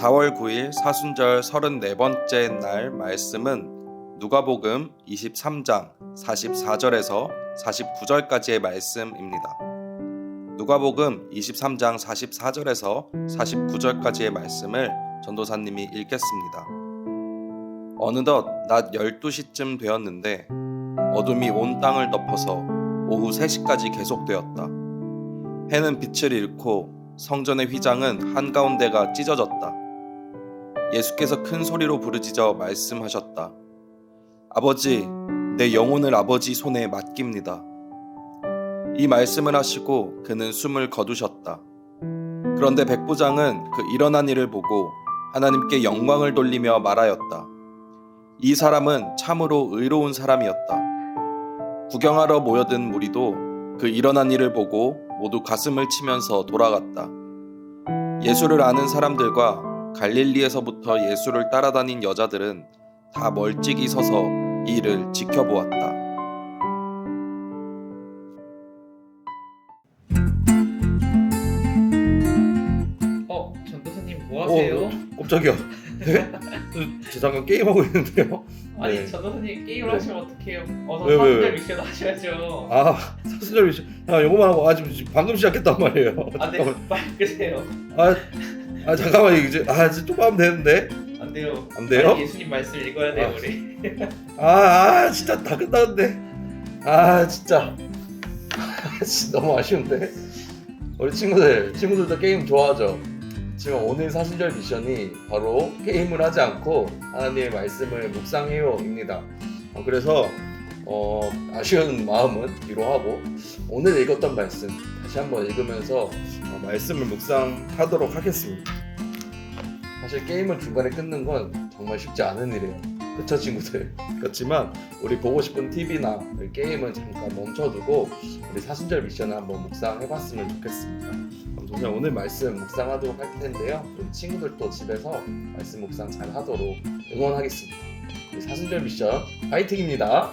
4월 9일 사순절 34번째 날 말씀은 누가복음 23장 44절에서 49절까지의 말씀입니다. 누가복음 23장 44절에서 49절까지의 말씀을 전도사님이 읽겠습니다. 어느덧 낮 12시쯤 되었는데 어둠이 온 땅을 덮어서 오후 3시까지 계속되었다. 해는 빛을 잃고 성전의 휘장은 한가운데가 찢어졌다. 예수께서 큰 소리로 부르짖어 말씀하셨다. 아버지, 내 영혼을 아버지 손에 맡깁니다. 이 말씀을 하시고 그는 숨을 거두셨다. 그런데 백부장은 그 일어난 일을 보고 하나님께 영광을 돌리며 말하였다. 이 사람은 참으로 의로운 사람이었다. 구경하러 모여든 무리도 그 일어난 일을 보고 모두 가슴을 치면서 돌아갔다. 예수를 아는 사람들과 갈릴리에서부터 예수를 따라다닌 여자들은 다 멀찍이 서서 이 일을 지켜보았다. 어, 전도사님 뭐 하세요? 어, 깜짝이야. 네? 저 잠깐 게임하고 있는데요. 아니 네. 전도사님 게임을 네. 하시면 어떡해요? 어서 왜, 왜, 사람들 왜? 미션 하셔야죠. 아, 사순절 미션. 야, 요거만 하고 아 지금 지금 방금 시작했단 말이에요. 잠깐만. 빨리 끄세요. 아, 아 잠깐만 이제 아 이제 좀 하면 되는데. 안 돼요. 안 돼요? 빨리 예수님 말씀 읽어야 돼요 아. 우리. 아, 아 진짜 다 끝나는데. 아 진짜. 아, 진짜 너무 아쉬운데. 우리 친구들 친구들도 게임 좋아하죠. 지금 오늘 사순절 미션이 바로 게임을 하지 않고 하나님의 말씀을 묵상해요입니다. 어, 그래서 어, 아쉬운 마음은 뒤로하고 오늘 읽었던 말씀 다시 한번 읽으면서 어, 말씀을 묵상하도록 하겠습니다. 사실 게임을 중간에 끊는 건 정말 쉽지 않은 일이에요. 그쵸 친구들? 그렇지만 우리 보고 싶은 TV나 게임은 잠깐 멈춰두고 우리 사순절 미션을 한번 묵상해봤으면 좋겠습니다. 그럼 저는 오늘 말씀 묵상하도록 할 텐데요. 우리 친구들도 집에서 말씀 묵상 잘 하도록 응원하겠습니다. 우리 사순절 미션 파이팅입니다.